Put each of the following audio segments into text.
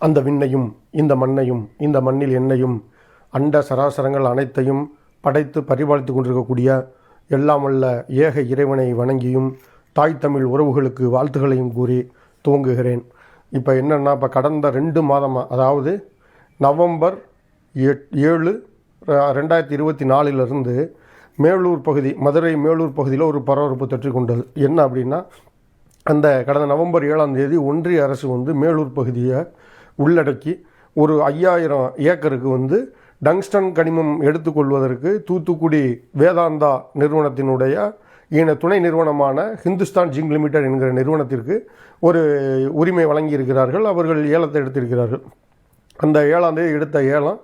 அந்த விண்ணையும் இந்த மண்ணையும் இந்த மண்ணில் என்னையும் அண்ட சராசரங்கள் அனைத்தையும் படைத்து பரிபாலித்து கொண்டிருக்கக்கூடிய எல்லாம் ஏக இறைவனை வணங்கியும் தாய் தமிழ் உறவுகளுக்கு வாழ்த்துகளையும் கூறி துவங்குகிறேன். இப்போ என்னென்னா இப்போ கடந்த ரெண்டு மாதமாக அதாவது நவம்பர் எட் ஏழு ரெண்டாயிரத்தி இருபத்தி நாலிலிருந்து மேலூர் பகுதி மதுரை மேலூர் பகுதியில் ஒரு பரபரப்பு தொற்றி கொண்டது என்ன அப்படின்னா அந்த கடந்த நவம்பர் ஏழாம் தேதி ஒன்றிய அரசு வந்து மேலூர் பகுதியை உள்ளடக்கி ஒரு ஐயாயிரம் ஏக்கருக்கு வந்து டங்ஸ்டன் கனிமம் எடுத்துக்கொள்வதற்கு தூத்துக்குடி வேதாந்தா நிறுவனத்தினுடைய இன துணை நிறுவனமான ஹிந்துஸ்தான் ஜிங்க் லிமிடெட் என்கிற நிறுவனத்திற்கு ஒரு உரிமை வழங்கியிருக்கிறார்கள். அவர்கள் ஏலத்தை எடுத்திருக்கிறார்கள். அந்த ஏழாம் தேதி எடுத்த ஏலம்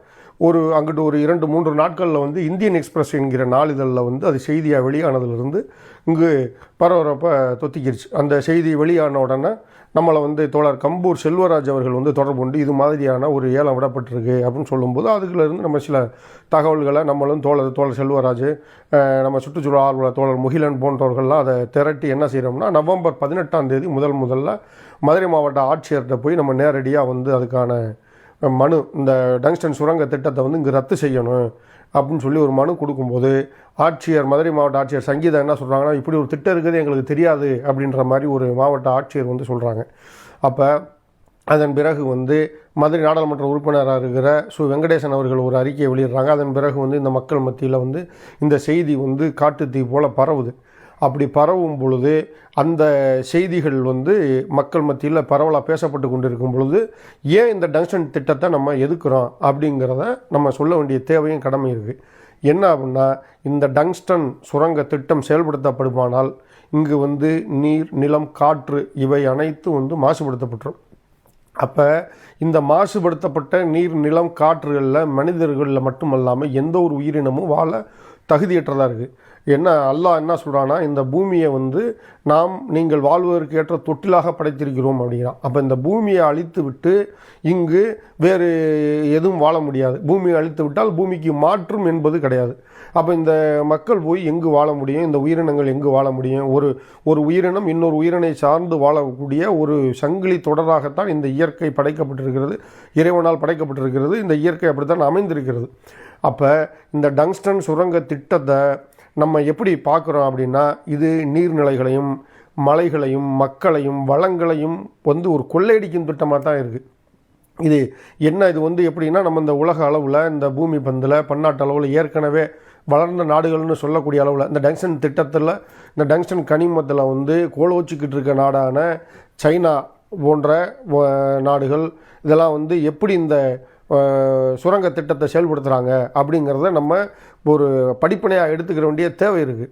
ஒரு அங்கிட்டு ஒரு இரண்டு மூன்று நாட்களில் வந்து இந்தியன் எக்ஸ்பிரஸ் என்கிற நாளிதழில் வந்து அது செய்தியாக வெளியானதுலேருந்து இங்கு பரபரப்பாக தொத்திக்கிருச்சு. அந்த செய்தி வெளியான உடனே நம்மளை வந்து தோழர் கம்பூர் செல்வராஜ் அவர்கள் வந்து தொடர்பு கொண்டு இது மாதிரியான ஒரு ஏலம் விடப்பட்டிருக்கு அப்படின்னு சொல்லும்போது அதுக்குலேருந்து நம்ம சில தகவல்களை நம்மளும் தோழர் தோழர் செல்வராஜ் நம்ம சுற்றுச்சூழல் ஆர்வலர் தோழர் முகிலன் போன்றவர்கள்லாம் அதை திரட்டி என்ன செய்கிறோம்னா நவம்பர் பதினெட்டாம் தேதி முதல் முதல்ல மதுரை மாவட்ட ஆட்சியர்கிட்ட போய் நம்ம நேரடியாக வந்து அதுக்கான மனு இந்த டங்ஸ்டன் சுரங்க திட்டத்தை வந்து இங்கே ரத்து செய்யணும் அப்படின்னு சொல்லி ஒரு மனு கொடுக்கும்போது ஆட்சியர் மதுரை மாவட்ட ஆட்சியர் சங்கீதா என்ன சொல்கிறாங்கன்னா இப்படி ஒரு திட்டம் இருக்குது எங்களுக்கு தெரியாது அப்படின்ற மாதிரி ஒரு மாவட்ட ஆட்சியர் வந்து சொல்கிறாங்க அப்போ அதன் பிறகு வந்து மதுரை நாடாளுமன்ற உறுப்பினராக இருக்கிற சு. வெங்கடேசன் அவர்கள் ஒரு அறிக்கையை வெளியிடுறாங்க. அதன் பிறகு வந்து இந்த மக்கள் மத்தியில் வந்து இந்த செய்தி வந்து காட்டுத்தீ போல பரவுது. அப்படி பரவும் பொழுது அந்த செய்திகள் வந்து மக்கள் மத்தியில் பரவலாக பேசப்பட்டு கொண்டிருக்கும் பொழுது ஏன் இந்த டங்ஸ்டன் திட்டத்தை நம்ம எதுக்குறோம் அப்படிங்கிறத நம்ம சொல்ல வேண்டிய தேவையும் கடமை இருக்குது என்ன அப்படின்னா இந்த டங்ஸ்டன் சுரங்க திட்டம் செயல்படுத்தப்படுமானால் இங்கு வந்து நீர் நிலம் காற்று இவை அனைத்தும் வந்து மாசுபடுத்தப்பட்டுரும். அப்போ இந்த மாசுபடுத்தப்பட்ட நீர் நிலம் காற்றுகளில் மனிதர்களில் மட்டுமல்லாமல் எந்த ஒரு உயிரினமும் வாழ தகுதியற்றதாக இருக்குது என்ன அல்லாஹ் என்ன சொல்கிறான்னா இந்த பூமியை வந்து நாம் நீங்கள் வாழ்வதற்கு ஏற்ற தொட்டிலாக படைத்திருக்கிறோம் அப்படிங்கிறான். அப்போ இந்த பூமியை அழித்து விட்டு இங்கு வேறு எதுவும் வாழ முடியாது. பூமியை அழித்து விட்டால் பூமிக்கு மாற்றும் என்பது கிடையாது. அப்போ இந்த மக்கள் போய் எங்கு வாழ முடியும்? இந்த உயிரினங்கள் எங்கு வாழ முடியும்? ஒரு ஒரு உயிரினம் இன்னொரு உயிரினை சார்ந்து வாழக்கூடிய ஒரு சங்கிலி தொடராகத்தான் இந்த இயற்கை படைக்கப்பட்டிருக்கிறது. இறைவனால் படைக்கப்பட்டிருக்கிறது. இந்த இயற்கை அப்படித்தான் அமைந்திருக்கிறது. அப்போ இந்த டங்ஸ்டன் சுரங்க திட்டத்தை நம்ம எப்படி பார்க்குறோம் அப்படின்னா இது நீர்நிலைகளையும் மலைகளையும் மக்களையும் வளங்களையும் வந்து ஒரு கொள்ளையடிக்கும் திட்டமாக தான் இருக்குது இது என்ன இது வந்து எப்படின்னா நம்ம இந்த உலக அளவில் இந்த பூமி பந்தில் பன்னாட்டு அளவில் ஏற்கனவே வளர்ந்த நாடுகள்னு சொல்லக்கூடிய அளவில் இந்த டங்ஷன் திட்டத்தில் இந்த டங்ஸ்டன் கனிமத்தில் வந்து கோலோச்சிக்கிட்டு இருக்க நாடான சைனா போன்ற நாடுகள் இதெல்லாம் வந்து எப்படி இந்த சுரங்க திட்டத்தை செயல்படுத்துகிறாங்க அப்படிங்கிறத நம்ம ஒரு படிப்பனையாக எடுத்துக்கிற வேண்டிய தேவை இருக்குது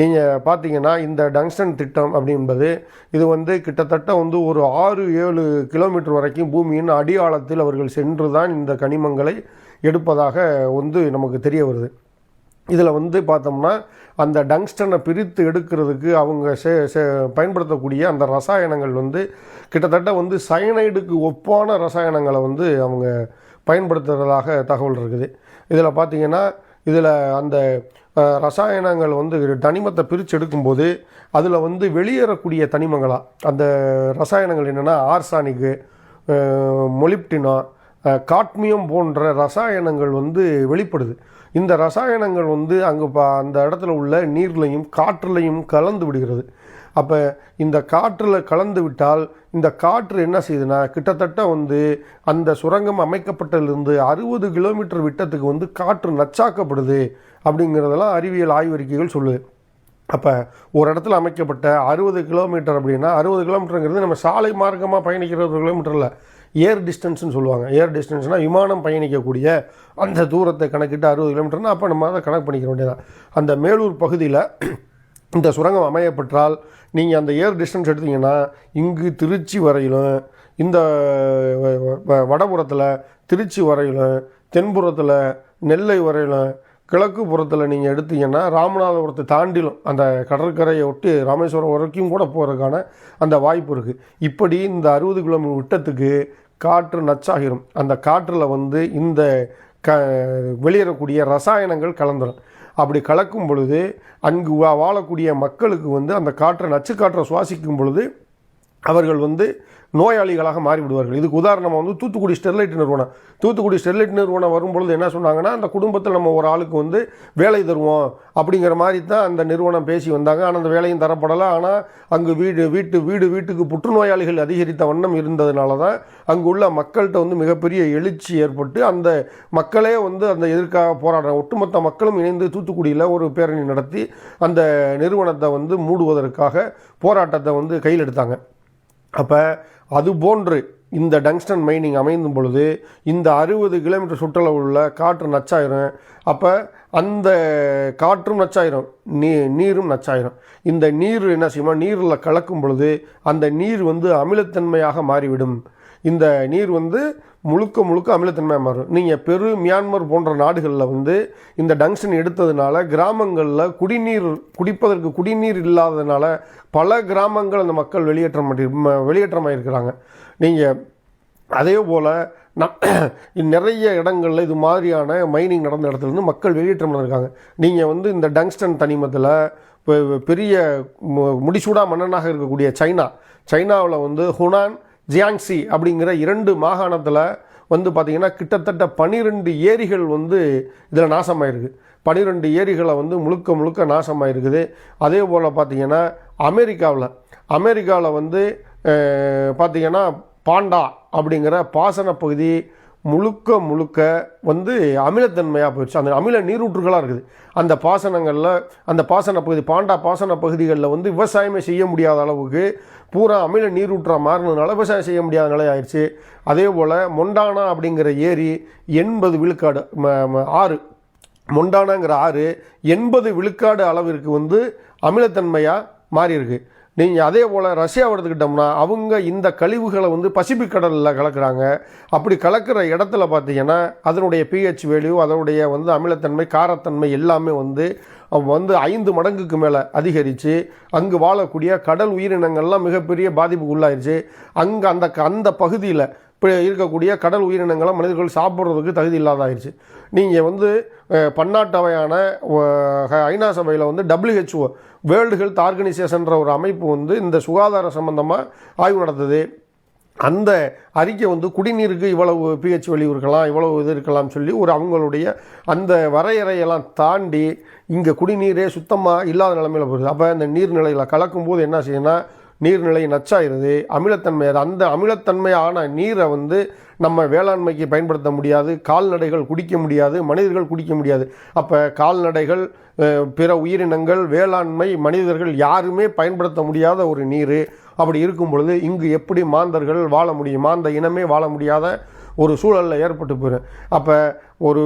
நீங்கள் பார்த்தீங்கன்னா இந்த டங்ஸ்டன் திட்டம் அப்படின்பது இது வந்து கிட்டத்தட்ட வந்து ஒரு ஆறு ஏழு கிலோமீட்டர் வரைக்கும் பூமியின் அடியாழத்தில் அவர்கள் சென்று தான் இந்த கனிமங்களை எடுப்பதாக வந்து நமக்கு தெரிய வருது. இதில் வந்து பார்த்தோம்னா அந்த டங்ஸ்டனை பிரித்து எடுக்கிறதுக்கு அவங்க செ பயன்படுத்தக்கூடிய அந்த ரசாயனங்கள் வந்து கிட்டத்தட்ட வந்து சயனைடுக்கு ஒப்பான ரசாயனங்களை வந்து அவங்க பயன்படுத்துகிறதாக தகவல் இருக்குது. இதில் பார்த்தீங்கன்னா இதில் அந்த ரசாயனங்கள் வந்து தனிமத்தை பிரித்து எடுக்கும்போது அதில் வந்து வெளியேறக்கூடிய தனிமங்களாக அந்த ரசாயனங்கள் என்னென்னா ஆர்சானிக்கு மொலிப்டினா காட்மியம் போன்ற ரசாயனங்கள் வந்து வெளிப்படுது. இந்த ரசாயனங்கள் வந்து அங்கே அந்த இடத்துல உள்ள நீர்லையும் காற்றுலையும் கலந்து விடுகிறது. அப்போ இந்த காற்றில் கலந்து விட்டால் இந்த காற்று என்ன செய்யுதுன்னா கிட்டத்தட்ட வந்து அந்த சுரங்கம் அமைக்கப்பட்டதிலிருந்து அறுபது கிலோமீட்டர் விட்டத்துக்கு வந்து காற்று நச்சாக்கப்படுது அப்படிங்கிறதெல்லாம் அறிவியல் ஆய்வறிக்கைகள் சொல்லுது. அப்போ ஒரு இடத்துல அமைக்கப்பட்ட அறுபது கிலோமீட்டர் அப்படின்னா அறுபது கிலோமீட்டருங்கிறது நம்ம சாலை மார்க்கமாக பயணிக்கிற ஒரு கிலோமீட்டரில் ஏர் டிஸ்டன்ஸ்னு சொல்லுவாங்க. ஏர் டிஸ்டன்ஸ்னால் விமானம் பயணிக்கக்கூடிய அந்த தூரத்தை கணக்கிட்டு அறுபது கிலோமீட்டர்னால் அப்போ நம்ம அதை கணக்கு பண்ணிக்க வேண்டியதான் அந்த மேலூர் பகுதியில் இந்த சுரங்கம் அமையப்பெற்றால் நீங்கள் அந்த ஏர் டிஸ்டன்ஸ் எடுத்தீங்கன்னா இங்கு திருச்சி வரையிலும் இந்த வடபுறத்தில் திருச்சி வரையிலும் தென்புறத்தில் நெல்லை வரையிலும் கிழக்கு புறத்தில் நீங்கள் எடுத்தீங்கன்னா ராமநாதபுரத்தை தாண்டிலும் அந்த கடற்கரையை ஒட்டி ராமேஸ்வரம் வரைக்கும் கூட போகிறதுக்கான அந்த வாய்ப்பு இருக்குது இப்படி இந்த அறுபது கிலோமீட்டர் விட்டத்துக்கு காற்று நச்சாகிரும். அந்த காற்றில் வந்து இந்த க வெளியேறக்கூடிய ரசாயனங்கள் கலந்துடும் அப்படி கலக்கும் பொழுது அங்கு வா- வாழக்கூடிய மக்களுக்கு வந்து அந்த காற்றை நச்சு காற்றை சுவாசிக்கும் பொழுது அவர்கள் வந்து நோயாளிகளாக மாறிவிடுவார்கள். இதுக்கு உதாரணமாக வந்து தூத்துக்குடி ஸ்டெர்லைட் நிறுவனம். தூத்துக்குடி ஸ்டெர்லைட் நிறுவனம் வரும்பொழுது என்ன சொன்னாங்கன்னா அந்த குடும்பத்தில் நம்ம ஒரு ஆளுக்கு வந்து வேலை தருவோம் அப்படிங்கிற மாதிரி தான் அந்த நிறுவனம் பேசி வந்தாங்க. ஆனால் அந்த வேலையும் தரப்படலை. ஆனால் அங்கு வீடு வீட்டு வீடு வீட்டுக்கு புற்றுநோயாளிகள் அதிகரித்த வண்ணம் இருந்ததுனால தான் அங்குள்ள மக்கள்கிட்ட வந்து மிகப்பெரிய எழுச்சி ஏற்பட்டு அந்த மக்களே வந்து அந்த எதிர்க்காக போராடுறாங்க ஒட்டுமொத்த மக்களும் இணைந்து தூத்துக்குடியில் ஒரு பேரணி நடத்தி அந்த நிறுவனத்தை வந்து மூடுவதற்காக போராட்டத்தை வந்து கையில் எடுத்தாங்க. அப்போ அதுபோன்று இந்த டங்ஸ்டன் மைனிங் அமைந்தும் பொழுது இந்த அறுபது கிலோமீட்டர் சுற்றளவு உள்ள காற்று நச்சாயிரும். அப்போ அந்த காற்றும் நச்சாயிரும். நீ நீரும் நச்சாயிரும். இந்த நீர் என்ன செய்யுமா நீரில் கலக்கும் பொழுது அந்த நீர் வந்து அமிலத்தன்மையாக மாறிவிடும். இந்த நீர் வந்து முழுக்க முழுக்க அமிலத்தன்மையாக மாறும். நீங்கள் பெரு மியான்மர் போன்ற நாடுகளில் வந்து இந்த டங்ஸ்டன் எடுத்ததுனால கிராமங்களில் குடிநீர் குடிப்பதற்கு குடிநீர் இல்லாததுனால பல கிராமங்கள் அந்த மக்கள் வெளியேற்றம் வெளியேற்றமாயிருக்கிறாங்க. நீங்கள் அதே போல் ந- நிறைய இடங்களில் இது மாதிரியான மைனிங் நடந்த இடத்துல இருந்து மக்கள் வெளியேற்றம் இருக்காங்க நீங்கள் வந்து இந்த டங்ஸ்டன் தனிமத்தில் பெ- பெரிய மு- முடிசூடா மன்னனாக இருக்கக்கூடிய சைனா சைனாவில் வந்து ஹுனான் ஜியாங்சி அப்படிங்கிற இரண்டு மாகாணத்தில் வந்து பார்த்திங்கன்னா கிட்டத்தட்ட பன்னிரெண்டு ஏரிகள் வந்து இதில் நாசமாயிருக்கு. பன்னிரெண்டு ஏரிகளை வந்து முழுக்க முழுக்க நாசமாயிருக்குது. அதே போல் பார்த்திங்கன்னா அமெரிக்காவில் அமெரிக்காவில் வந்து பார்த்திங்கன்னா பாண்டா அப்படிங்கிற பாசன பகுதி முழுக்க முழுக்க வந்து அமிலத்தன்மையாக போயிடுச்சு. அந்த அமில நீரூற்றுகளாக இருக்குது. அந்த பாசனங்களில் அந்த பாசன பகுதி பாண்டா பாசன பகுதிகளில் வந்து விவசாயமே செய்ய முடியாத அளவுக்கு பூரா அமில நீரூற்றாக மாறினதுனால விவசாயம் செய்ய முடியாத நிலை ஆயிடுச்சு அதே போல் மொண்டானா அப்படிங்கிற ஏரி எண்பது விழுக்காடு ஆறு. மொண்டானாங்கிற ஆறு எண்பது விழுக்காடு அளவிற்கு வந்து அமிலத்தன்மையாக மாறியிருக்கு. நீங்கள் அதே போல் ரஷ்யாவை எடுத்துக்கிட்டோம்னா அவங்க இந்த கழிவுகளை வந்து பசிபிக் கடலில் கலக்குறாங்க. அப்படி கலக்கிற இடத்துல பார்த்தீங்கன்னா அதனுடைய பிஹெச் வேல்யூ அதனுடைய வந்து அமிலத்தன்மை காரத்தன்மை எல்லாமே வந்து வந்து ஐந்து மடங்குக்கு மேலே அதிகரித்து அங்கு வாழக்கூடிய கடல் உயிரினங்கள்லாம் மிகப்பெரிய பாதிப்புக்கு உள்ளாயிருச்சு. அங்கே அந்த அந்த பகுதியில் இப்போ இருக்கக்கூடிய கடல் உயிரினங்களை மனிதர்கள் சாப்பிட்றதுக்கு தகுதி இல்லாதாயிருச்சு. நீங்கள் வந்து பன்னாட்டவையான ஐநா சபையில் வந்து டபிள்யூஹெச்ஓ வேர்ல்டு ஹெல்த் ஆர்கனைசேஷன்ற ஒரு அமைப்பு வந்து இந்த சுகாதார சம்பந்தமாக ஆய்வு நடத்துது. அந்த அறிக்கை வந்து குடிநீருக்கு இவ்வளவு பிஹெச் வெளி இருக்கலாம் இவ்வளவு இது இருக்கலாம் சொல்லி ஒரு அவங்களுடைய அந்த வரையறையெல்லாம் தாண்டி இங்கே குடிநீரே சுத்தமாக இல்லாத நிலமையில் போகுது. அப்போ இந்த நீர்நிலையில் கலக்கும்போது என்ன செய்யணும்னா நீர்நிலை நச்சாயிருது அமிலத்தன்மை அது அந்த அமிலத்தன்மையான நீரை வந்து நம்ம வேளாண்மைக்கு பயன்படுத்த முடியாது. கால்நடைகள் குடிக்க முடியாது மனிதர்கள் குடிக்க முடியாது. அப்போ கால்நடைகள் பிற உயிரினங்கள் வேளாண்மை மனிதர்கள் யாருமே பயன்படுத்த முடியாத ஒரு நீர். அப்படி இருக்கும் பொழுது இங்கு எப்படி மாந்தர்கள் வாழ முடியும்? மாந்த இனமே வாழ முடியாத ஒரு சூழலில் ஏற்பட்டு போயிடும் அப்போ ஒரு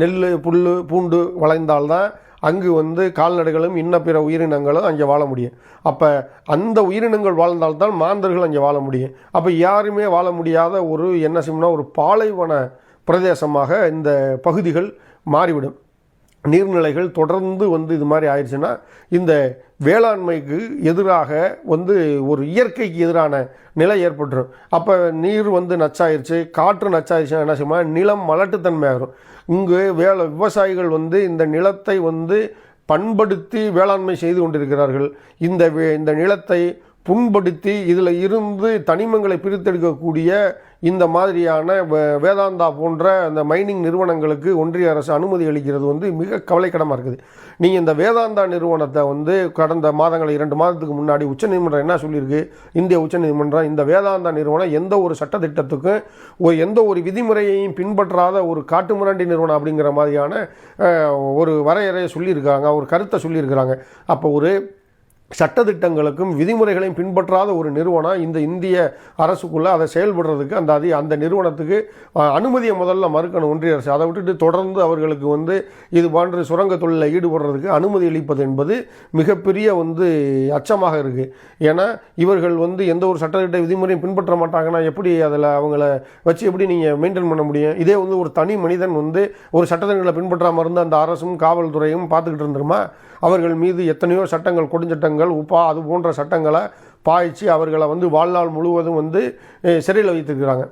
நெல் புல் பூண்டு வளைந்தால்தான் அங்கு வந்து கால்நடைகளும் இன்ன பிற உயிரினங்களும் அங்கே வாழ முடியும். அப்போ அந்த உயிரினங்கள் வாழ்ந்தால்தான் மாந்தர்கள் அங்கே வாழ முடியும். அப்போ யாருமே வாழ முடியாத ஒரு என்ன செய்யணும்னா ஒரு பாலைவன பிரதேசமாக இந்த பகுதிகள் மாறிவிடும். நீர்நிலைகள் தொடர்ந்து வந்து இது மாதிரி ஆயிடுச்சுன்னா இந்த வேளாண்மைக்கு எதிராக வந்து ஒரு இயற்கைக்கு எதிரான நிலை ஏற்பட்டுரும். அப்போ நீர் வந்து நச்சாயிருச்சு காற்று நச்சாயிருச்சுன்னா என்ன செய்யுமா நிலம் மலட்டுத்தன்மை ஆகிரும் இங்கு வேலை விவசாயிகள் வந்து இந்த நிலத்தை வந்து பண்படுத்தி வேளாண்மை செய்து கொண்டிருக்கிறார்கள். இந்த வே- இந்த நிலத்தை புண்படுத்தி இதில் இருந்து தனிமங்களை பிரித்தெடுக்கக்கூடிய இந்த மாதிரியான வேதாந்தா போன்ற அந்த மைனிங் நிறுவனங்களுக்கு ஒன்றிய அரசு அனுமதி அளிக்கிறது வந்து மிக கவலைக்கிடமாக இருக்குது. நீங்கள் இந்த வேதாந்தா நிறுவனத்தை வந்து கடந்த மாதங்கள் இரண்டு மாதத்துக்கு முன்னாடி உச்சநீதிமன்றம் என்ன சொல்லியிருக்கு? இந்திய உச்சநீதிமன்றம் இந்த வேதாந்தா நிறுவனம் எந்த ஒரு சட்டத்திட்டத்துக்கும் ஒரு எந்த ஒரு விதிமுறையையும் பின்பற்றாத ஒரு காட்டுமிராண்டி நிறுவனம் அப்படிங்கிற மாதிரியான ஒரு வரையறையை சொல்லியிருக்காங்க ஒரு கருத்தை சொல்லியிருக்கிறாங்க. அப்போ ஒரு சட்டதிட்டங்களுக்கும் விதிமுறைகளையும் பின்பற்றாத ஒரு நிறுவனம் இந்த இந்திய அரசுக்குள்ளே அதை செயல்படுறதுக்கு அந்த அதி அந்த நிறுவனத்துக்கு அனுமதியை முதல்ல மறுக்கணும் ஒன்றிய அரசு. அதை விட்டுட்டு தொடர்ந்து அவர்களுக்கு வந்து இது போன்ற சுரங்க தொழிலில் ஈடுபடுறதுக்கு அனுமதி அளிப்பது என்பது மிகப்பெரிய வந்து அச்சமாக இருக்குது ஏன்னா இவர்கள் வந்து எந்த ஒரு சட்டத்திட்ட விதிமுறையும் பின்பற்ற மாட்டாங்கன்னா எப்படி அதில் அவங்கள வச்சு எப்படி நீங்கள் மெயின்டைன் பண்ண முடியும்? இதே வந்து ஒரு தனி மனிதன் வந்து ஒரு சட்டத்திட்டங்களை பின்பற்றாமல் இருந்து அந்த அரசும் காவல்துறையும் பார்த்துக்கிட்டு இருந்துருமா அவர்கள் மீது எத்தனையோ சட்டங்கள் கொடுஞ்சட்டங்கள் உப்பா அது போன்ற சட்டங்களை பாய்ச்சி அவர்களை வந்து வாழ்நாள் முழுவதும் வந்து சிறையில் வைத்திருக்கிறாங்க.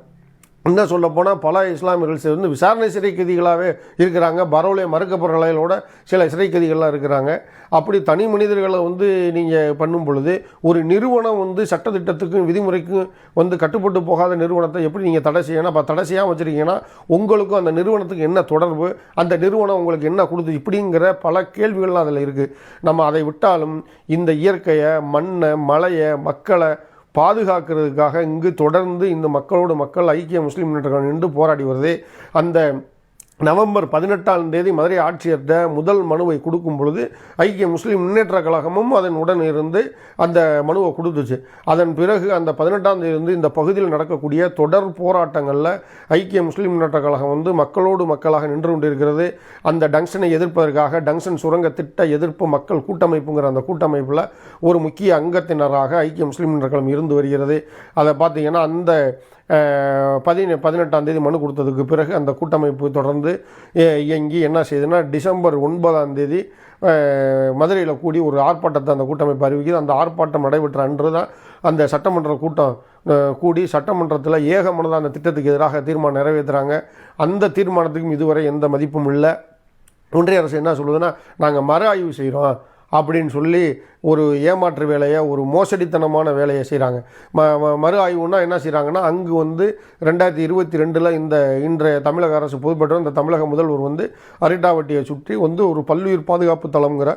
இன்னும் சொல்ல போனால் பல இஸ்லாமியர்கள் வந்து விசாரணை சிறை கைதிகளாகவே இருக்கிறாங்க. பரோலே மறுக்கப்படுற நிலையிலோட சில சிறை கைதிகள்லாம் இருக்கிறாங்க. அப்படி தனி மனிதர்களை வந்து நீங்கள் பண்ணும் பொழுது ஒரு நிறுவனம் வந்து சட்டத்திட்டத்துக்கும் விதிமுறைக்கும் வந்து கட்டுப்பட்டு போகாத நிறுவனத்தை எப்படி நீங்கள் தடை செய்யணும் அப்போ தடை செய்யாமல் வச்சுருக்கீங்கன்னா உங்களுக்கும் அந்த நிறுவனத்துக்கு என்ன தொடர்பு அந்த நிறுவனம் உங்களுக்கு என்ன கொடுத்து இப்படிங்கிற பல கேள்விகள்லாம் அதில் இருக்குது நம்ம அதை விட்டாலும் இந்த இயற்கையை மண்ணை மலையை மக்களை பாதுகாக்கிறதுக்காக இங்கு தொடர்ந்து இந்த மக்களோடு மக்கள் ஐக்கிய முஸ்லீம் முன்னேற்ற நின்று போராடி வருது. அந்த நவம்பர் பதினெட்டாம் தேதி மதுரை ஆட்சியர்கிட்ட முதல் மனுவை கொடுக்கும் பொழுது ஐக்கிய முஸ்லீம் முன்னேற்ற கழகமும் அதன் உடன் இருந்து அந்த மனுவை கொடுத்துச்சு. அதன் பிறகு அந்த பதினெட்டாம் தேதி இருந்து இந்த பகுதியில் நடக்கக்கூடிய தொடர் போராட்டங்களில் ஐக்கிய முஸ்லீம் முன்னேற்ற கழகம் வந்து மக்களோடு மக்களாக நின்று கொண்டிருக்கிறது. அந்த டங்ஷனை எதிர்ப்பதற்காக டங்ஷன் சுரங்க திட்ட எதிர்ப்பு மக்கள் கூட்டமைப்புங்கிற அந்த கூட்டமைப்பில் ஒரு முக்கிய அங்கத்தினராக ஐக்கிய முஸ்லீம் முன்னேற்ற கழகம் இருந்து வருகிறது. அதை பார்த்தீங்கன்னா அந்த பதின பதினெட்டாம் தேதி மனு கொடுத்ததுக்கு பிறகு அந்த கூட்டமைப்பு தொடர்ந்து இயங்கி என்ன செய்யுதுன்னா டிசம்பர் ஒன்பதாம் தேதி மதுரையில் கூடி ஒரு ஆர்ப்பாட்டத்தை அந்த கூட்டமைப்பு அறிவிக்குது. அந்த ஆர்ப்பாட்டம் நடைபெற்ற அன்று தான் அந்த சட்டமன்ற கூட்டம் கூடி சட்டமன்றத்தில் ஏகமனதாக அந்த திட்டத்துக்கு எதிராக தீர்மானம் நிறைவேற்றுறாங்க அந்த தீர்மானத்துக்கும் இதுவரை எந்த மதிப்பும் இல்லை. ஒன்றிய அரசு என்ன சொல்லுதுன்னா நாங்கள் மறு ஆய்வு செய்கிறோம் அப்படின்னு சொல்லி ஒரு ஏமாற்று வேலையை ஒரு மோசடித்தனமான வேலையை செய்கிறாங்க ம மறு ஆய்வுனா என்ன செய்கிறாங்கன்னா அங்கு வந்து ரெண்டாயிரத்தி இருபத்தி ரெண்டில் இந்த இன்றைய தமிழக அரசு பொதுப்பெற்ற இந்த தமிழக முதல்வர் வந்து அரிட்டாவட்டியை சுற்றி வந்து ஒரு பல்லுயிர் பாதுகாப்பு தளம்ங்கிற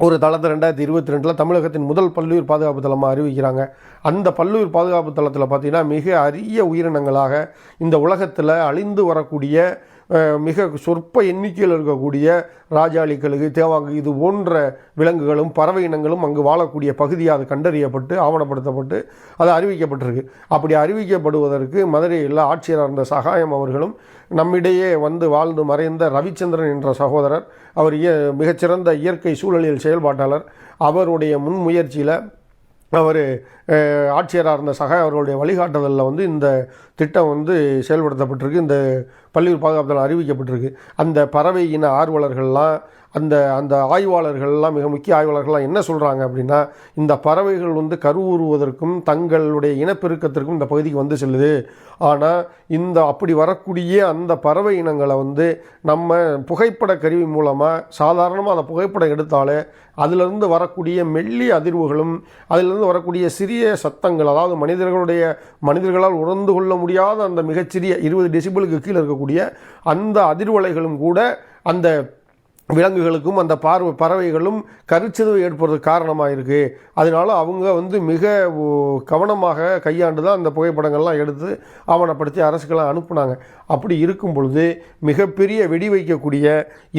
ஒரு தளத்தை ரெண்டாயிரத்தி இருபத்தி ரெண்டில் தமிழகத்தின் முதல் பல்லுயிர் பாதுகாப்பு தளமாக அறிவிக்கிறாங்க. அந்த பல்லுயிர் பாதுகாப்பு தளத்தில் பார்த்தீங்கன்னா மிக அரிய உயிரினங்களாக இந்த உலகத்தில் அழிந்து வரக்கூடிய மிக சொற்ப எண்ணிக்கையில் இருக்கக்கூடிய ராஜாளி கழுகு தேவாங்கு இது போன்ற விலங்குகளும் பறவை இனங்களும் அங்கு வாழக்கூடிய பகுதியாக கண்டறியப்பட்டு ஆவணப்படுத்தப்பட்டு அது அறிவிக்கப்பட்டிருக்கு. அப்படி அறிவிக்கப்படுவதற்கு மதுரையில் ஆட்சியராக இருந்த சகாயம் அவர்களும் நம்மிடையே வந்து வாழ்ந்து மறைந்த ரவிச்சந்திரன் என்ற சகோதரர் அவர் இய மிகச்சிறந்த இயற்கை சூழலியல் செயல்பாட்டாளர். அவருடைய முன்முயற்சியில் அவர் ஆட்சியராக இருந்த சகா அவர்களுடைய வழிகாட்டுதலில் வந்து இந்த திட்டம் வந்து செயல்படுத்தப்பட்டிருக்கு. இந்த பள்ளியூர் பாதுகாப்பு அறிவிக்கப்பட்டிருக்கு. அந்த பறவை இன ஆர்வலர்கள்லாம் அந்த அந்த ஆய்வாளர்கள்லாம் மிக முக்கிய ஆய்வாளர்கள்லாம் என்ன சொல்கிறாங்க அப்படின்னா இந்த பறவைகள் வந்து கருவுறுவதற்கும் தங்களுடைய இனப்பெருக்கத்திற்கும் இந்த பகுதிக்கு வந்து செல்லுது. ஆனால் இந்த அப்படி வரக்கூடிய அந்த பறவை இனங்களை வந்து நம்ம புகைப்பட கருவி மூலமாக சாதாரணமாக அந்த புகைப்படம் எடுத்தாலே அதிலிருந்து வரக்கூடிய மெல்லிய அதிர்வுகளும் அதிலிருந்து வரக்கூடிய சிறிய சத்தங்கள் அதாவது மனிதர்களுடைய மனிதர்களால் உணர்ந்து கொள்ள முடியாத அந்த மிகச்சிறிய இருபது டெசிபிளுக்கு கீழே இருக்கக்கூடிய அந்த அதிர்வலைகளும் கூட அந்த விலங்குகளுக்கும் அந்த பார்வை பறவைகளும் கருச்சிதவு ஏற்படுறதுக்கு காரணமாக இருக்குது அதனால அவங்க வந்து மிக கவனமாக கையாண்டு தான் அந்த புகைப்படங்கள்லாம் எடுத்து ஆவணப்படுத்தி அரசுக்கெல்லாம் அனுப்புனாங்க. அப்படி இருக்கும் பொழுது மிகப்பெரிய வெடி வைக்கக்கூடிய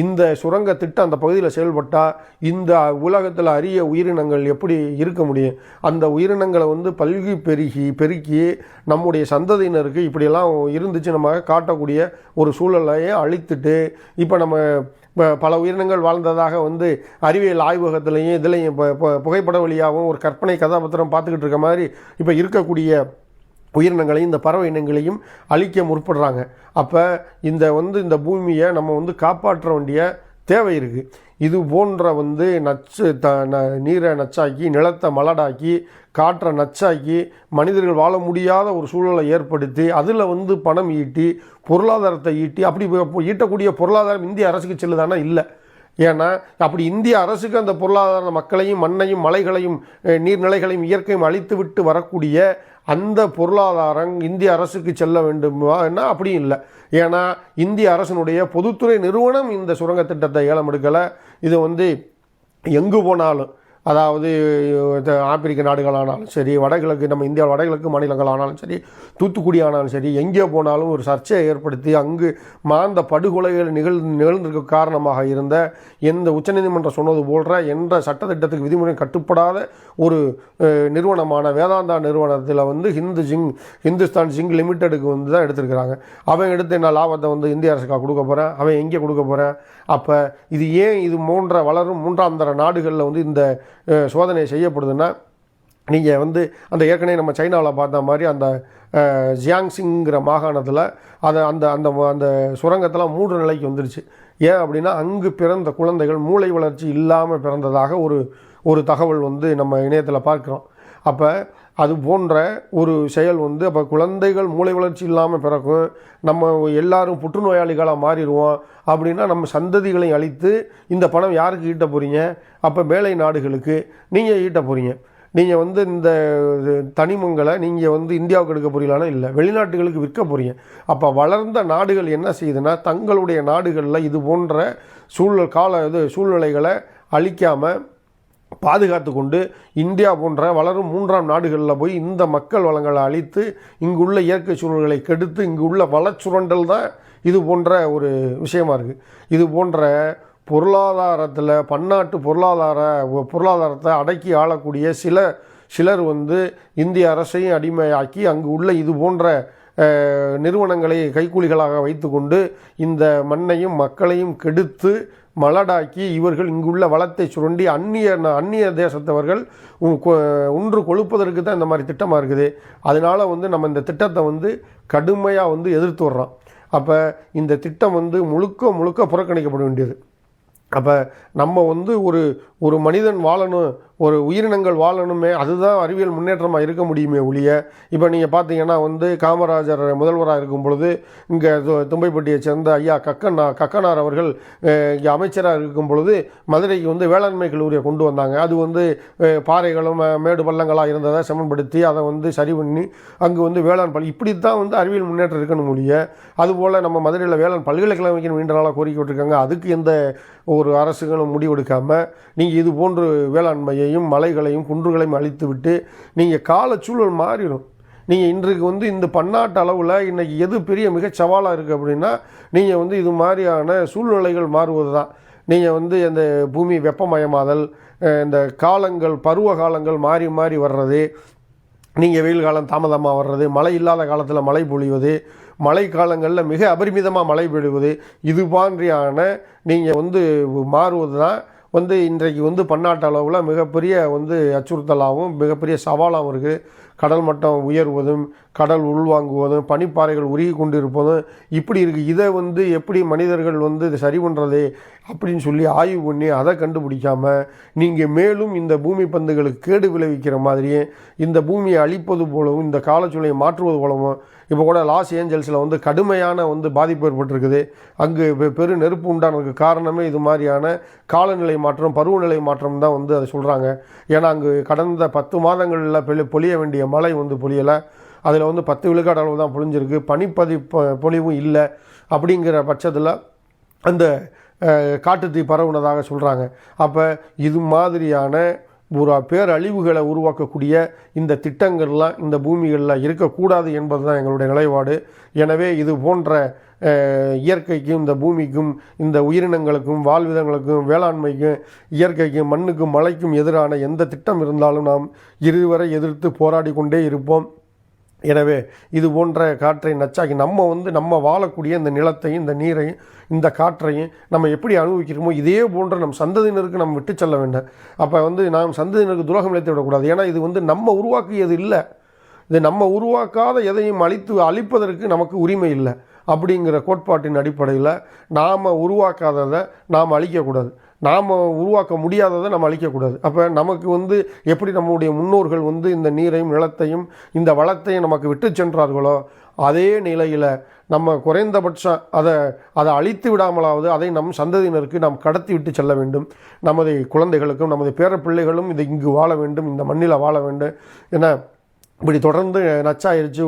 இந்த சுரங்க திட்டம் அந்த பகுதியில் செயல்பட்டால் இந்த உலகத்தில் அரிய உயிரினங்கள் எப்படி இருக்க முடியும்? அந்த உயிரினங்களை வந்து பல்கி பெருகி பெருக்கி நம்முடைய சந்ததியினருக்கு இப்படியெல்லாம் இருந்துச்சு நம்ம காட்டக்கூடிய ஒரு சூழலையே அழித்துட்டு இப்போ நம்ம பல உயிரினங்கள் வாழ்ந்ததாக வந்து அறிவியல் ஆய்வகத்திலையும் இதுலேயும் இப்போ இப்போ புகைப்பட வழியாகவும் ஒரு கற்பனை கதாபாத்திரம் பார்த்துக்கிட்டு இருக்க மாதிரி இப்போ இருக்கக்கூடிய உயிரினங்களையும் இந்த பறவை இனங்களையும் அழிக்க முற்படுறாங்க. அப்போ இந்த வந்து இந்த பூமியை நம்ம வந்து காப்பாற்ற வேண்டிய தேவை இருக்குது இது போன்ற வந்து நச்சு த ந- நீரை நச்சாக்கி நிலத்தை மலடாக்கி காற்றை நச்சாக்கி மனிதர்கள் வாழ முடியாத ஒரு சூழலை ஏற்படுத்தி அதில் வந்து பணம் ஈட்டி பொருளாதாரத்தை ஈட்டி அப்படி ஈட்டக்கூடிய பொருளாதாரம் இந்திய அரசுக்கு செல்லுதானா? இல்லை. ஏன்னா அப்படி இந்திய அரசுக்கு அந்த பொருளாதார மக்களையும் மண்ணையும் மலைகளையும் நீர்நிலைகளையும் இயற்கையும் அழித்துவிட்டு வரக்கூடிய அந்த பொருளாதாரம் இந்திய அரசுக்கு செல்ல வேண்டுமானா அப்படியும் இல்லை. ஏன்னா இந்திய அரசினுடைய பொதுத்துறை நிறுவனம் இந்த சுரங்க திட்டத்தை ஏலம் எடுக்கலை. இது வந்து எங்கு போனாலும் அதாவது இது ஆப்பிரிக்க நாடுகளானாலும் சரி வடகிழக்கு நம்ம இந்தியா வடகிழக்கு மாநிலங்கள் ஆனாலும் சரி தூத்துக்குடி ஆனாலும் சரி எங்கே போனாலும் ஒரு சர்ச்சையை ஏற்படுத்தி அங்கு மாந்த படுகொலைகள் நிகழ் நிகழ்ந்திருக்க காரணமாக இருந்த எந்த உச்சநீதிமன்றம் சொன்னது போன்ற என்ற சட்டத்திட்டத்துக்கு விதிமுறை கட்டுப்படாத ஒரு நிறுவனமான வேதாந்தா நிறுவனத்தில் வந்து ஹிந்து ஜிங் ஹிந்துஸ்தான் ஜிங் லிமிட்டெடுக்கு வந்து தான் எடுத்திருக்கிறாங்க. அவன் எடுத்து என்ன லாபத்தை வந்து இந்திய அரசுக்காக கொடுக்க போகிறேன் அவன் எங்கே கொடுக்க போகிறேன் அப்போ இது ஏன் இது மூன்ற வளரும் மூன்றாம் தர நாடுகளில் வந்து இந்த சோதனை செய்யப்படுதுன்னா நீங்கள் வந்து அந்த ஏற்கனவே நம்ம சைனாவில் பார்த்த மாதிரி அந்த ஜியாங்சிங்கிற மாகாணத்தில் அதை அந்த அந்த அந்த சுரங்கத்தெல்லாம் மூன்று நிலைக்கு வந்துருச்சு. ஏன் அப்படின்னா அங்கு பிறந்த குழந்தைகள் மூளை வளர்ச்சி இல்லாமல் பிறந்ததாக ஒரு ஒரு தகவல் வந்து நம்ம இணையத்தில் பார்க்குறோம். அப்போ அது போன்ற ஒரு செயல் வந்து அப்போ குழந்தைகள் மூளை வளர்ச்சி இல்லாமல் பிறக்கும். நம்ம எல்லாரும் புற்றுநோயாளிகளாக மாறிடுவோம். அப்படின்னா நம்ம சந்ததிகளை அழித்து இந்த பணம் யாருக்கு ஈட்ட போகிறீங்க அப்போ மேலை நாடுகளுக்கு நீங்கள் ஈட்ட போகிறீங்க நீங்கள் வந்து இந்த தனிமங்களை நீங்கள் வந்து இந்தியாவுக்கு எடுக்க போறீங்களானா இல்லை வெளிநாட்டுகளுக்கு விற்க போகிறீங்க அப்போ வளர்ந்த நாடுகள் என்ன செய்யுதுன்னா தங்களுடைய நாடுகளில் இது போன்ற சூழல் கால இது சூழ்நிலைகளை அழிக்காமல் பாதுகாத்து கொண்டு இந்தியா போன்ற வளரும் மூன்றாம் நாடுகளில் போய் இந்த மக்கள் வளங்களை அழித்து இங்குள்ள இயற்கை சூழல்களை கெடுத்து இங்கு உள்ள வளச்சுரண்டல் தான் இது போன்ற ஒரு விஷயமா இருக்குது இது போன்ற பொருளாதாரத்தில் பன்னாட்டு பொருளாதார பொருளாதாரத்தை அடக்கி ஆளக்கூடிய சில சிலர் வந்து இந்திய அரசையும் அடிமையாக்கி அங்கு உள்ள இது போன்ற நிறுவனங்களை கைக்கூலிகளாக வைத்துக்கொண்டு இந்த மண்ணையும் மக்களையும் கெடுத்து மலடாக்கி இவர்கள் இங்குள்ள வளத்தை சுரண்டி அந்நிய அந்நிய தேசத்தவர்கள் உ- கொழுப்பதற்கு தான் இந்த மாதிரி திட்டமாக இருக்குது. அதனால வந்து நம்ம இந்த திட்டத்தை வந்து கடுமையாக வந்து எதிர்த்து வர்றோம். அப்போ இந்த திட்டம் வந்து முழுக்க முழுக்க புறக்கணிக்கப்பட வேண்டியது. அப்போ நம்ம வந்து ஒரு ஒரு மனிதன் வாழணும் ஒரு உயிரினங்கள் வாழணுமே அதுதான் அறிவியல் முன்னேற்றமாக இருக்க முடியுமே ஒழிய இப்போ நீங்கள் பார்த்தீங்கன்னா வந்து காமராஜர் முதல்வராக இருக்கும் பொழுது இங்கே தும்பைப்பட்டியை சேர்ந்த ஐயா கக்கண்ணா கக்கனார் அவர்கள் இங்கே அமைச்சராக இருக்கும் பொழுது மதுரைக்கு வந்து வேளாண்மை கல்லூரியை கொண்டு வந்தாங்க. அது வந்து பாறைகளும் மேடு பள்ளங்களாக இருந்ததை சமன்படுத்தி அதை வந்து சரி பண்ணி அங்கே வந்து வேளாண் பள்ளி இப்படி தான் வந்து அறிவியல் முன்னேற்றம் இருக்கணும் ஒழிய அதுபோல் நம்ம மதுரையில் வேளாண் பல்கலைக்கழகம் வைக்கணும் நாளாக கோரிக்கை விட்டுருக்காங்க. அதுக்கு எந்த ஒரு அரசுகளும் முடிவெடுக்காமல் நீங்கள் இது போன்று வேளாண்மையை மலைகளையும் குன்றுகளையும் அழித்துவிட்டு நீங்கள் காலச்சூழல் மாறிடும் நீங்கள் இன்றைக்கு வந்து இந்த பன்னாட்டு அளவில் இன்றைக்கி எது பெரிய மிக சவாலாக இருக்குது அப்படின்னா நீங்கள் வந்து இது மாதிரியான சூழ்நிலைகள் மாறுவது தான் நீங்கள் வந்து இந்த பூமி வெப்பமயமாதல் இந்த காலங்கள் பருவ காலங்கள் மாறி மாறி வர்றது நீங்கள் வெயில் காலம் தாமதமாக வர்றது மழை இல்லாத காலத்தில் மழை பொழிவது மழை காலங்களில் மிக அபரிமிதமாக மழை பொழிவது இது மாதிரியான நீங்கள் வந்து மாறுவது தான் வந்து இன்றைக்கு வந்து பன்னாட்டு அளவில் மிகப்பெரிய வந்து அச்சுறுத்தலாகவும் மிகப்பெரிய சவாலாகவும் இருக்குது கடல் மட்டம் உயர்வதும் கடல் உள்வாங்குவதும் பனிப்பாறைகள் உருகி கொண்டு இருப்பதும் இப்படி இருக்குது இதை வந்து எப்படி மனிதர்கள் வந்து இதை சரி பண்ணுறது அப்படின்னு சொல்லி ஆய்வு பண்ணி அதை கண்டுபிடிக்காமல் நீங்கள் மேலும் இந்த பூமி பந்துகளுக்கு கேடு விளைவிக்கிற மாதிரியே இந்த பூமியை அழிப்பது போலவும் இந்த காலச்சூழலை மாற்றுவது போலவும் இப்போ கூட லாஸ் ஏஞ்சல்ஸில் வந்து கடுமையான வந்து பாதிப்பு ஏற்பட்டிருக்குது. அங்கு பெ- பெரு நெருப்பு உண்டானதுக்கு காரணமே இது மாதிரியான காலநிலை மாற்றம் பருவநிலை மாற்றம் தான் வந்து அதை சொல்கிறாங்க ஏன்னா அங்கு கடந்த பத்து மாதங்களில் பெ பொழிய வேண்டிய மழை வந்து பொழியலை. அதில் வந்து பத்து விழுக்காடு அளவு தான் பொழிஞ்சிருக்கு. பனிப்பதி பொழிவும் இல்லை அப்படிங்கிற பட்சத்தில் அந்த காட்டுத்தீ பரவுனதாக சொல்கிறாங்க அப்போ இது மாதிரியான பூரா பேரழிவுகளை உருவாக்கக்கூடிய இந்த திட்டங்கள்லாம் இந்த பூமிகளில் இருக்கக்கூடாது என்பது தான் எங்களுடைய நிலைப்பாடு. எனவே இது போன்ற இயற்கைக்கும் இந்த பூமிக்கும் இந்த உயிரினங்களுக்கும் வாழ்விதங்களுக்கும் வேளாண்மைக்கும் இயற்கைக்கும் மண்ணுக்கும் மலைக்கும் எதிரான எந்த திட்டம் இருந்தாலும் நாம் இருவரை எதிர்த்து போராடி கொண்டே இருப்போம். எனவே இது போன்ற காற்றை நச்சாக்கி நம்ம வந்து நம்ம வாழக்கூடிய இந்த நிலத்தையும் இந்த நீரையும் இந்த காற்றையும் நம்ம எப்படி அனுபவிக்கிறோமோ இதே போன்ற நம் சந்ததியினருக்கு நம்ம விட்டு செல்ல வேண்டும். அப்போ வந்து நாம் சந்ததியினருக்கு துரோகம் இழைத்து விடக்கூடாது. ஏன்னா இது வந்து நம்ம உருவாக்கியது இல்லை. இது நம்ம உருவாக்காத எதையும் அழித்து அழிப்பதற்கு நமக்கு உரிமை இல்லை. அப்படிங்கிற கோட்பாட்டின் அடிப்படையில் நாம் உருவாக்காததை நாம் அழிக்கக்கூடாது. நாம் உருவாக்க முடியாததை நம்ம அழிக்கக்கூடாது. அப்போ நமக்கு வந்து எப்படி நம்முடைய முன்னோர்கள் வந்து இந்த நீரையும் நிலத்தையும் இந்த வளத்தையும் நமக்கு விட்டு சென்றார்களோ அதே நிலையில் நம்ம குறைந்தபட்சம் அதை அதை அழித்து விடாமலாவது அதை நம் சந்ததியினருக்கு நாம் கடத்தி விட்டு செல்ல வேண்டும். நமது குழந்தைகளுக்கும் நமது பேரப்பிள்ளைகளும் இதை இங்கு வாழ வேண்டும் இந்த மண்ணில் வாழ வேண்டும் என இப்படி தொடர்ந்து நச்சாயிருச்சு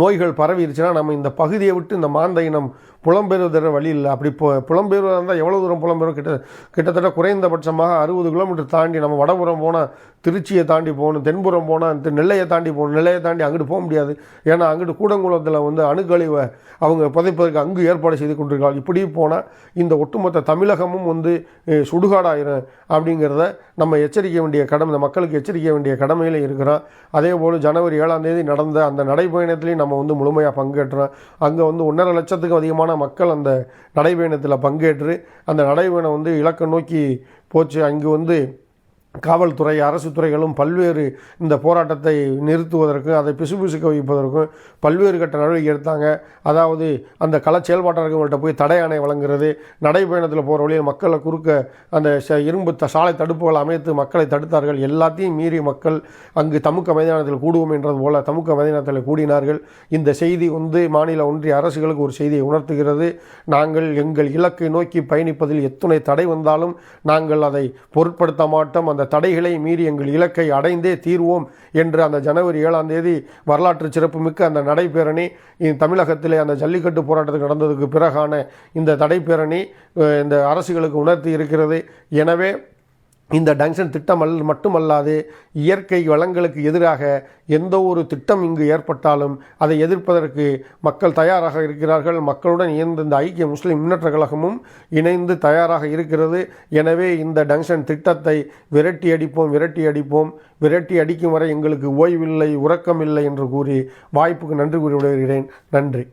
நோய்கள் பரவிருச்சுன்னா நம்ம இந்த பகுதியை விட்டு இந்த மாந்த இனம் புலம்பெயர்வதற்கு வழி இல்லை. அப்படி இப்போ புலம்பெயர்வதாக இருந்தால் எவ்வளோ தூரம் புலம்பெறும் கிட்ட கிட்டத்தட்ட குறைந்தபட்சமாக அறுபது கிலோமீட்டர் தாண்டி நம்ம வடபுறம் போனால் திருச்சியை தாண்டி போகணும் தென்புறம் போனால் நெல்லையை தாண்டி போகணும் நெல்லையை தாண்டி அங்கிட்டு போக முடியாது. ஏன்னா அங்கிட்டு கூடங்குளத்தில் வந்து அணுக்கழிவை அவங்க புதைப்பதற்கு அங்கு ஏற்பாடு செய்து கொண்டிருக்காங்க. இப்படி போனால் இந்த ஒட்டுமொத்த தமிழகமும் வந்து சுடுகாடாயிரும் அப்படிங்கிறத நம்ம எச்சரிக்க வேண்டிய கடமை இந்த மக்களுக்கு எச்சரிக்க வேண்டிய கடமையில் இருக்கிறோம். அதே போல் ஜனவரி ஏழாம் தேதி நடந்த அந்த நடைப்பயணத்திலையும் நம்ம வந்து முழுமையாக பங்கேற்றோம். அங்கே வந்து ஒன்றரை லட்சத்துக்கும் அதிகமான மக்கள் அந்த நடைபயணத்தில் பங்கேற்று அந்த நடைபயணம் வந்து இலக்கை நோக்கி போச்சு. அங்கு வந்து காவல்துறை அரசு துறைகளும் பல்வேறு இந்த போராட்டத்தை நிறுத்துவதற்கும் அதை பிசுபிசுக்க வைப்பதற்கும் பல்வேறு கட்ட நடவடிக்கை எடுத்தாங்க. அதாவது அந்த கள செயல்பாட்டாளர்கள்ட்ட போய் தடை ஆணை வழங்குறது நடைபயணத்தில் போகிற வழியில் மக்களை குறுக்க அந்த ச- இரும்பு த- சாலை தடுப்புகள் அமைத்து மக்களை தடுத்தார்கள். எல்லாத்தையும் மீறி மக்கள் அங்கு தமுக்க மைதானத்தில் கூடுவோம் என்றது போல தமுக்க மைதானத்தில் கூடினார்கள். இந்த செய்தி வந்து மாநில ஒன்றிய அரசுகளுக்கு ஒரு செய்தியை உணர்த்துகிறது. நாங்கள் எங்கள் இலக்கை நோக்கி பயணிப்பதில் எத்துணை தடை வந்தாலும் நாங்கள் அதை பொருட்படுத்த மாட்டோம். அந்த தடைகளை மீறி எங்கள் இலக்கை அடைந்தே தீர்வோம் என்று அந்த ஜனவரி ஏழாம் தேதி வரலாற்று சிறப்புமிக்க அந்த நடைபேரணி தமிழகத்திலே அந்த ஜல்லிக்கட்டு போராட்டத்துக்கு நடந்ததுக்கு பிறகான இந்த தடைப்பேரணி இந்த அரசுகளுக்கு உணர்த்தி இருக்கிறது. எனவே இந்த டங்ஷன் திட்டம் அல் மட்டுமல்லாது இயற்கை வளங்களுக்கு எதிராக எந்த ஒரு திட்டம் இங்கு ஏற்பட்டாலும் அதை எதிர்ப்பதற்கு மக்கள் தயாராக இருக்கிறார்கள். மக்களுடன் இணைந்து இந்த ஐக்கிய முஸ்லிம் முன்னேற்ற கழகமும் இணைந்து தயாராக இருக்கிறது. எனவே இந்த டங்ஷன் திட்டத்தை விரட்டி அடிப்போம் விரட்டி அடிப்போம். விரட்டி அடிக்கும் வரை எங்களுக்கு ஓய்வில்லை உறக்கமில்லை என்று கூறி வாய்ப்புக்கு நன்றி கூறி விடுகிறேன் நன்றி.